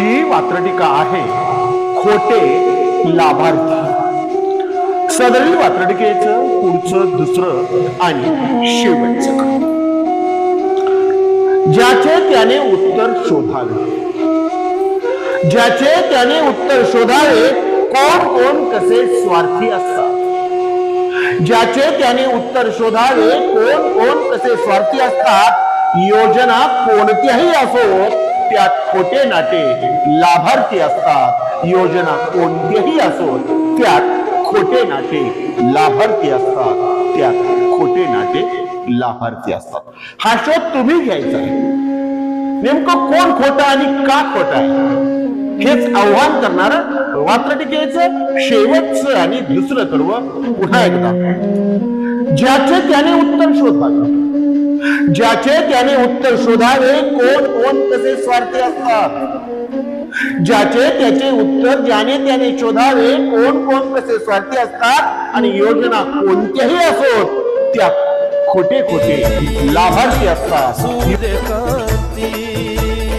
आजची वात्रटिका आहे. खोटे लाभार्थी. सदरील वात्रटिकेचं पुढचं दुसरं आणि शेवटचं. ज्याचे त्याने उत्तर शोधावे. ज्याचे त्याने उत्तर शोधावे कोण कोण कसे स्वार्थी असतात? ज्याचे त्याने उत्तर शोधावे कोण कोण कसे स्वार्थी असतात? योजना कोणत्याही असो त्यात खोटे नाटे लाभार्थी असतात. योजना कोणतीही असो त्यात खोटे नाटे लाभार्थी असतात. त्यात खोटे नाटे लाभार्थी असतात. हा शोध तुम्ही घ्यायचा आहे. नेमकं कोण खोटं आणि का खोटं आहे? हेच आव्हान करणार वात्रटिकेचं शेवटचं आणि दुसरं सर्व पुन्हा एकदा. ज्याचे त्याने उत्तर शोधावे ज्याचे त्याने उत्तर शोधावे कोण कोण कसे स्वार्थी असतात? ज्याचे त्याचे उत्तर ज्याने त्याने शोधावे कोण कोण कसे स्वार्थी असतात? आणि योजना कोणत्याही असोत त्या खोटे खोटे लाभार्थी असतात.